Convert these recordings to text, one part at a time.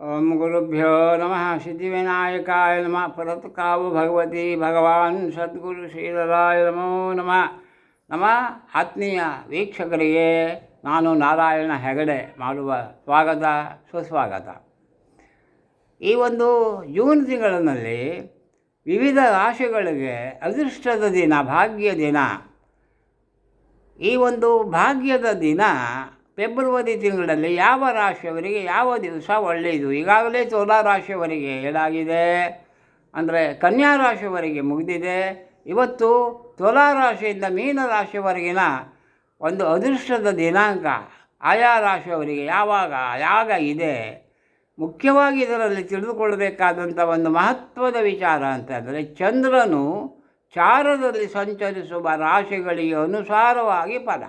ಓಂ ಗುರುಭ್ಯೋ ನಮಃ ಸಿದ್ಧಿವಿನಾಯಕಾಯ ನಮಃ ಪರತ್ಕಾವು ಭಗವತಿ ಭಗವಾನ್ ಸದ್ಗುರು ಶ್ರೀಧರಾಯ ನಮೋ ನಮಃ ನಮ್ಮ ಆತ್ಮೀಯ ವೀಕ್ಷಕರಿಗೆ ನಾನು ನಾರಾಯಣ ಹೆಗಡೆ ಮಾಡುವ ಸ್ವಾಗತ, ಸುಸ್ವಾಗತ. ಈ ಒಂದು ಜೂನ್ ತಿಂಗಳಿನಲ್ಲಿ ವಿವಿಧ ರಾಶಿಗಳಿಗೆ ಅದೃಷ್ಟದ ದಿನ, ಭಾಗ್ಯ ದಿನ. ಈ ಒಂದು ಭಾಗ್ಯದ ದಿನ ಫೆಬ್ರವರಿ ತಿಂಗಳಲ್ಲಿ ಯಾವ ರಾಶಿಯವರಿಗೆ ಯಾವ ದಿವಸ ಒಳ್ಳೆಯದು? ಈಗಾಗಲೇ ತುಲಾ ರಾಶಿಯವರಿಗೆ ಏನಾಗಿದೆ? ಅಂದರೆ ಕನ್ಯಾ ರಾಶಿಯವರಿಗೆ ಮುಗಿದಿದೆ. ಇವತ್ತು ತುಲಾ ರಾಶಿಯಿಂದ ಮೀನ ರಾಶಿಯವರೆಗಿನ ಒಂದು ಅದೃಷ್ಟದ ದಿನಾಂಕ ಆಯಾ ರಾಶಿಯವರಿಗೆ ಯಾವಾಗ ಯಾವಾಗ ಇದೆ? ಮುಖ್ಯವಾಗಿ ಇದರಲ್ಲಿ ತಿಳಿದುಕೊಳ್ಳಬೇಕಾದಂಥ ಒಂದು ಮಹತ್ವದ ವಿಚಾರ ಅಂತಂದರೆ ಚಂದ್ರನು ಚಾರದಲ್ಲಿ ಸಂಚರಿಸುವ ರಾಶಿಗಳಿಗೆ ಅನುಸಾರವಾಗಿ ಫಲ.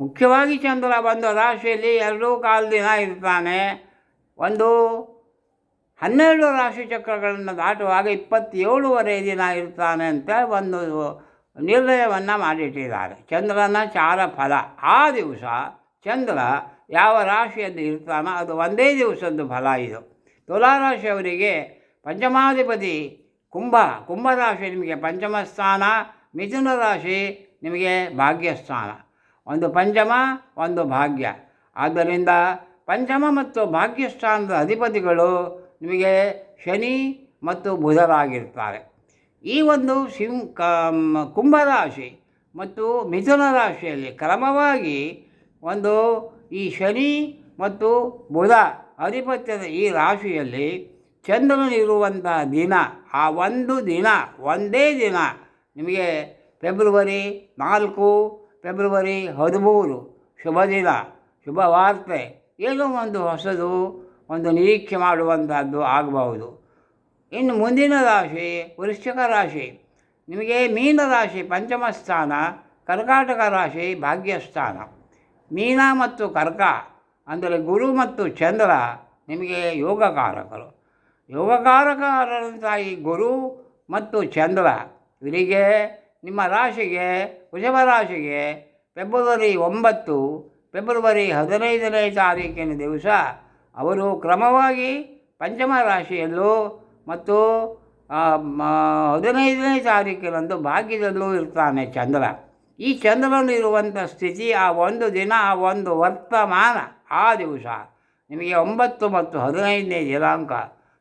ಮುಖ್ಯವಾಗಿ ಚಂದ್ರ ಬಂದು ರಾಶಿಯಲ್ಲಿ ಎರಡೂ ಕಾಲು ದಿನ ಇರ್ತಾನೆ. ಒಂದು ಹನ್ನೆರಡು ರಾಶಿ ಚಕ್ರಗಳನ್ನು ದಾಟುವಾಗ ಇಪ್ಪತ್ತೇಳುವರೆ ದಿನ ಇರ್ತಾನೆ ಅಂತ ಒಂದು ನಿರ್ಣಯವನ್ನು ಮಾಡಿಟ್ಟಿದ್ದಾರೆ. ಚಂದ್ರನ ಚಾರ ಫಲ ಆ ದಿವಸ ಚಂದ್ರ ಯಾವ ರಾಶಿಯಲ್ಲಿ ಇರ್ತಾನೋ ಅದು ಒಂದೇ ದಿವಸದ್ದು ಫಲ ಇದು. ತುಲಾರಾಶಿಯವರಿಗೆ ಪಂಚಮಾಧಿಪತಿ ಕುಂಭ. ಕುಂಭರಾಶಿ ನಿಮಗೆ ಪಂಚಮ ಸ್ಥಾನ, ಮಿಥುನ ರಾಶಿ ನಿಮಗೆ ಭಾಗ್ಯಸ್ಥಾನ. ಒಂದು ಪಂಚಮ, ಒಂದು ಭಾಗ್ಯ. ಆದ್ದರಿಂದ ಪಂಚಮ ಮತ್ತು ಭಾಗ್ಯಸ್ಥಾನದ ಅಧಿಪತಿಗಳು ನಿಮಗೆ ಶನಿ ಮತ್ತು ಬುಧರಾಗಿರ್ತಾರೆ. ಈ ಒಂದು ಸಿಂ ಕುಂಭರಾಶಿ ಮತ್ತು ಮಿಥುನ ರಾಶಿಯಲ್ಲಿ ಕ್ರಮವಾಗಿ ಒಂದು ಈ ಶನಿ ಮತ್ತು ಬುಧ ಅಧಿಪತ್ಯದ ಈ ರಾಶಿಯಲ್ಲಿ ಚಂದ್ರನಿರುವಂಥ ದಿನ, ಆ ಒಂದು ದಿನ, ಒಂದೇ ದಿನ ನಿಮಗೆ ಫೆಬ್ರವರಿ ನಾಲ್ಕು ಫೆಬ್ರವರಿ ಹದಿಮೂರು ಶುಭ ದಿನ, ಶುಭ ವಾರ್ತೆ, ಏನೋ ಒಂದು ಹೊಸದು, ಒಂದು ನಿರೀಕ್ಷೆ ಮಾಡುವಂಥದ್ದು ಆಗಬಹುದು. ಇನ್ನು ಮುಂದಿನ ರಾಶಿ ವೃಶ್ಚಿಕ ರಾಶಿ. ನಿಮಗೆ ಮೀನ ರಾಶಿ ಪಂಚಮ ಸ್ಥಾನ, ಕರ್ಕಾಟಕ ರಾಶಿ ಭಾಗ್ಯಸ್ಥಾನ ಮೀನ ಮತ್ತು ಕರ್ಕ, ಅಂದರೆ ಗುರು ಮತ್ತು ಚಂದ್ರ, ನಿಮಗೆ ಯೋಗಕಾರಕರು. ಯೋಗಕಾರಕರಂಥ ಈ ಗುರು ಮತ್ತು ಚಂದ್ರ, ಇವರಿಗೆ ನಿಮ್ಮ ರಾಶಿಗೆ, ವೃಷಭ ರಾಶಿಗೆ ಫೆಬ್ರವರಿ ಒಂಬತ್ತು, ಫೆಬ್ರವರಿ ಹದಿನೈದನೇ ತಾರೀಕಿನ ದಿವಸ ಅವರು ಕ್ರಮವಾಗಿ ಪಂಚಮ ರಾಶಿಯಲ್ಲೂ ಮತ್ತು ಹದಿನೈದನೇ ತಾರೀಕಿನಂದು ಭಾಗ್ಯದಲ್ಲೂ ಇರ್ತಾನೆ ಚಂದ್ರ. ಈ ಚಂದ್ರನು ಇರುವಂಥ ಸ್ಥಿತಿ, ಆ ಒಂದು ದಿನ, ಆ ಒಂದು ವರ್ತಮಾನ, ಆ ದಿವಸ ನಿಮಗೆ ಒಂಬತ್ತು ಮತ್ತು ಹದಿನೈದನೇ ದಿನಾಂಕ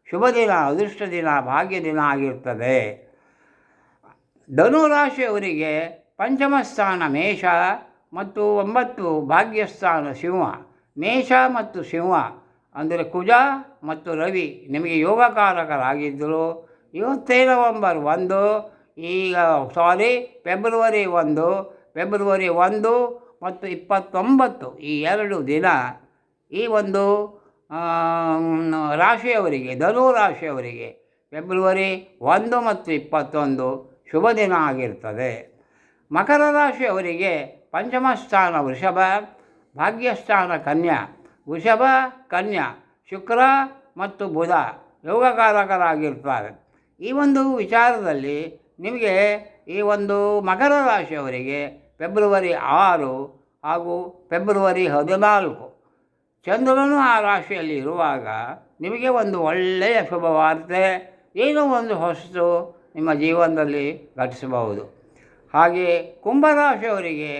ಶುಭ ದಿನ ಅದೃಷ್ಟ ದಿನ, ಭಾಗ್ಯ ದಿನ ಆಗಿರ್ತದೆ. ಧನುರಾಶಿಯವರಿಗೆ ಪಂಚಮ ಸ್ಥಾನ ಮೇಷ ಮತ್ತು ಒಂಬತ್ತು ಭಾಗ್ಯಸ್ಥಾನ ಸಿಂಹ. ಮೇಷ ಮತ್ತು ಸಿಂಹ ಅಂದರೆ ಕುಜ ಮತ್ತು ರವಿ ನಿಮಗೆ ಯೋಗಕಾರಕರಾಗಿದ್ದರು. ಇವತ್ತೇ ನವಂಬರ್ ಒಂದು, ಈಗ ಸಾರಿ ಫೆಬ್ರವರಿ ಒಂದು ಫೆಬ್ರವರಿ ಒಂದು ಮತ್ತು ಇಪ್ಪತ್ತೊಂಬತ್ತು ಈ ಎರಡು ದಿನ ಈ ಒಂದು ರಾಶಿಯವರಿಗೆ ಧನು ರಾಶಿಯವರಿಗೆ ಫೆಬ್ರವರಿ ಒಂದು ಮತ್ತು ಇಪ್ಪತ್ತೊಂದು ಶುಭ ದಿನ ಆಗಿರ್ತದೆ. ಮಕರ ರಾಶಿಯವರಿಗೆ ಪಂಚಮ ಸ್ಥಾನ ವೃಷಭ ಭಾಗ್ಯಸ್ಥಾನ ಕನ್ಯಾ, ವೃಷಭ, ಕನ್ಯಾ, ಶುಕ್ರ ಮತ್ತು ಬುಧ ಯೋಗಕಾರಕರಾಗಿರ್ತಾರೆ. ಈ ಒಂದು ವಿಚಾರದಲ್ಲಿ ನಿಮಗೆ ಈ ಒಂದು ಮಕರ ರಾಶಿಯವರಿಗೆ ಫೆಬ್ರವರಿ ಆರು ಹಾಗೂ ಫೆಬ್ರವರಿ ಹದಿನಾಲ್ಕು ಚಂದ್ರನು ಆ ರಾಶಿಯಲ್ಲಿ ಇರುವಾಗ ನಿಮಗೆ ಒಂದು ಒಳ್ಳೆಯ ಶುಭವಾರ್ತೆ, ಏನೋ ಒಂದು ಹೊಸತು ನಿಮ್ಮ ಜೀವನದಲ್ಲಿ ಘಟಿಸಬಹುದು. ಹಾಗೆಯೇ ಕುಂಭರಾಶಿಯವರಿಗೆ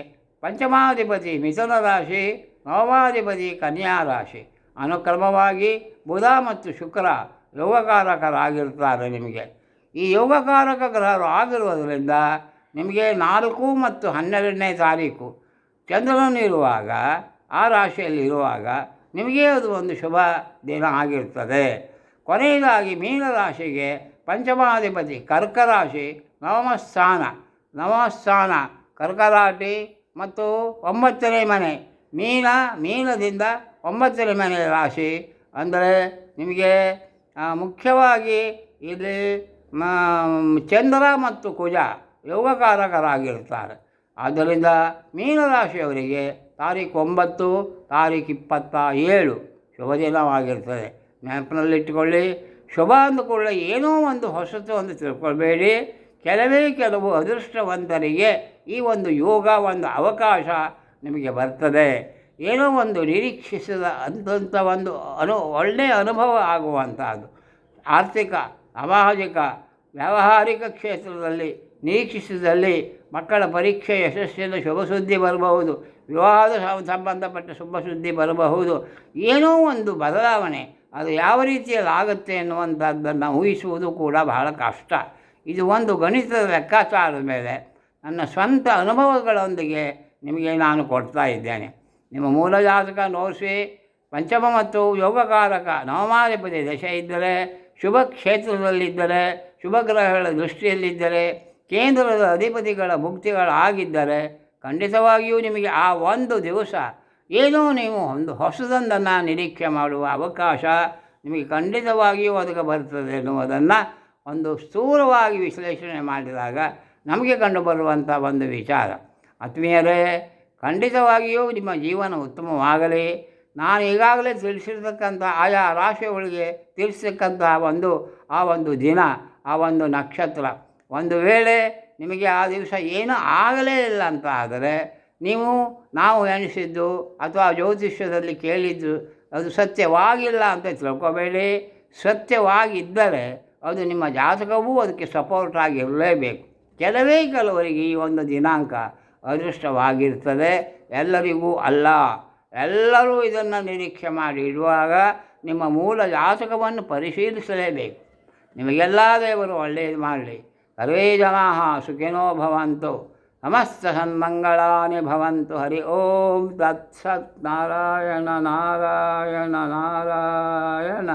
ಪಂಚಮಾಧಿಪತಿ ಮಿಥುನ ರಾಶಿ, ನವಮಾಧಿಪತಿ ಕನ್ಯಾ ರಾಶಿ. ಅನುಕ್ರಮವಾಗಿ ಬುಧ ಮತ್ತು ಶುಕ್ರ ಯೋಗಕಾರಕರಾಗಿರ್ತಾರೆ ನಿಮಗೆ. ಈ ಯೋಗಕಾರಕ ಗ್ರಹರು ಆಗಿರುವುದರಿಂದ ನಿಮಗೆ ನಾಲ್ಕು ಮತ್ತು ಹನ್ನೆರಡನೇ ತಾರೀಕು ಚಂದ್ರನಿರುವಾಗ ಆ ರಾಶಿಯಲ್ಲಿ ಇರುವಾಗ ನಿಮಗೆ ಅದು ಒಂದು ಶುಭ ದಿನ ಆಗಿರ್ತದೆ ಕೊನೆಯದಾಗಿ ಮೀನರಾಶಿಗೆ ಪಂಚಮಾಧಿಪತಿ ಕರ್ಕರಾಶಿ ನವಮಸ್ಥಾನ ನವಮಸ್ಥಾನ ಕರ್ಕರಾಟಿ ಮತ್ತು ಒಂಬತ್ತನೇ ಮನೆ, ಮೀನ, ಮೀನದಿಂದ ಒಂಬತ್ತನೇ ಮನೆ ರಾಶಿ. ಅಂದರೆ ನಿಮಗೆ ಮುಖ್ಯವಾಗಿ ಇಲ್ಲಿ ಚಂದ್ರ ಮತ್ತು ಕುಜ ಯೋಗಕಾರಕರಾಗಿರುತ್ತಾರೆ. ಆದ್ದರಿಂದ ಮೀನರಾಶಿಯವರಿಗೆ ತಾರೀಕು ಒಂಬತ್ತು, ತಾರೀಕು ಇಪ್ಪತ್ತ ಏಳು ಶುಭ ದಿನವಾಗಿರ್ತದೆ. ನೆನಪಿನಲ್ಲಿಟ್ಟುಕೊಳ್ಳಿ ಶುಭ ಅಂದುಕೊಳ್ಳಿ ಏನೋ ಒಂದು ಹೊಸತು ಅಂತ ತಿಳ್ಕೊಳ್ಬೇಡಿ. ಕೆಲವೇ ಕೆಲವು ಅದೃಷ್ಟವಂತರಿಗೆ ಈ ಒಂದು ಯೋಗ ಒಂದು ಅವಕಾಶ ನಿಮಗೆ ಬರ್ತದೆ. ಏನೋ ಒಂದು ನಿರೀಕ್ಷಿಸಿದ ಅಂತಂಥ ಒಂದು ಅನು ಒಳ್ಳೆಯ ಅನುಭವ ಆಗುವಂಥದ್ದು. ಆರ್ಥಿಕ, ಸಾಮಾಜಿಕ, ವ್ಯಾವಹಾರಿಕ ಕ್ಷೇತ್ರದಲ್ಲಿ ನಿರೀಕ್ಷಿಸಿದಲ್ಲಿ ಮಕ್ಕಳ ಪರೀಕ್ಷೆ ಯಶಸ್ಸಿನ ಶುಭ ಸುದ್ದಿ ಬರಬಹುದು. ವಿವಾಹದ ಸಂಬಂಧಪಟ್ಟ ಶುಭ ಸುದ್ದಿ ಬರಬಹುದು. ಏನೋ ಒಂದು ಬದಲಾವಣೆ ಅದು ಯಾವ ರೀತಿಯಲ್ಲಿ ಆಗುತ್ತೆ ಎನ್ನುವಂಥದ್ದನ್ನು ಊಹಿಸುವುದು ಕೂಡ ಬಹಳ ಕಷ್ಟ. ಇದು ಒಂದು ಗಣಿತದ ಲೆಕ್ಕಾಚಾರದ ಮೇಲೆ ನನ್ನ ಸ್ವಂತ ಅನುಭವಗಳೊಂದಿಗೆ ನಿಮಗೆ ನಾನು ಕೊಡ್ತಾ ಇದ್ದೇನೆ. ನಿಮ್ಮ ಮೂಲ ಜಾತಕ ನೋಡಿಸಿ, ಪಂಚಮ ಮತ್ತು ಯೋಗಕಾರಕ ನವಮಾಧಿಪತಿ ದಶೆ ಇದ್ದರೆ, ಶುಭ ಕ್ಷೇತ್ರದಲ್ಲಿದ್ದರೆ, ಶುಭ ಗ್ರಹಗಳ ದೃಷ್ಟಿಯಲ್ಲಿದ್ದರೆ, ಕೇಂದ್ರದ ಅಧಿಪತಿಗಳ ಭುಕ್ತಿಗಳಾಗಿದ್ದರೆ ಖಂಡಿತವಾಗಿಯೂ ನಿಮಗೆ ಆ ಒಂದು ದಿವಸ ಏನೋ ನೀವು ಒಂದು ಹೊಸದೊಂದನ್ನು ನಿರೀಕ್ಷೆ ಮಾಡುವ ಅವಕಾಶ ನಿಮಗೆ ಖಂಡಿತವಾಗಿಯೂ ಅದಕ್ಕೆ ಬರ್ತದೆ ಎನ್ನುವುದನ್ನು ಒಂದು ಸ್ಥೂಲವಾಗಿ ವಿಶ್ಲೇಷಣೆ ಮಾಡಿದಾಗ ನಮಗೆ ಕಂಡುಬರುವಂಥ ಒಂದು ವಿಚಾರ. ಆತ್ಮೀಯರೇ, ಖಂಡಿತವಾಗಿಯೂ ನಿಮ್ಮ ಜೀವನ ಉತ್ತಮವಾಗಲಿ. ನಾನು ಈಗಾಗಲೇ ತಿಳಿಸಿರ್ತಕ್ಕಂಥ ಆಯಾ ರಾಶಿಗಳಿಗೆ ತಿಳಿಸ್ತಕ್ಕಂಥ ಒಂದು, ಆ ಒಂದು ದಿನ, ಆ ಒಂದು ನಕ್ಷತ್ರ. ಒಂದು ವೇಳೆ ನಿಮಗೆ ಆ ದಿವಸ ಏನೂ ಆಗಲೇ ಇಲ್ಲ ಅಂತ ಆದರೆ ನೀವು, ನಾವು ಎಣಿಸಿದ್ದು ಅಥವಾ ಜ್ಯೋತಿಷ್ಯದಲ್ಲಿ ಕೇಳಿದ್ದು ಅದು ಸತ್ಯವಾಗಿಲ್ಲ ಅಂತ ತಿಳ್ಕೊಬೇಡಿ. ಸತ್ಯವಾಗಿದ್ದರೆ ಅದು ನಿಮ್ಮ ಜಾತಕವೂ ಅದಕ್ಕೆ ಸಪೋರ್ಟ್ ಆಗಿರಲೇಬೇಕು. ಕೆಲವೇ ಕೆಲವರಿಗೆ ಈ ಒಂದು ದಿನಾಂಕ ಅದೃಷ್ಟವಾಗಿರ್ತದೆ. ಎಲ್ಲರಿಗೂ ಅಲ್ಲ. ಎಲ್ಲರೂ ಇದನ್ನು ನಿರೀಕ್ಷೆ ಮಾಡಿ ಇಡುವಾಗ ನಿಮ್ಮ ಮೂಲ ಜಾತಕವನ್ನು ಪರಿಶೀಲಿಸಲೇಬೇಕು. ನಿಮಗೆಲ್ಲ ದೇವರು ಒಳ್ಳೆಯದು ಮಾಡಲಿ. ಸರ್ವೇ ಜನಾ ಸುಖಿನೋ ಭವಂತು. नमस्सन्मङ्गलानि भवन्तु हरि ओं तत्सत्नारायण नारायण नारायण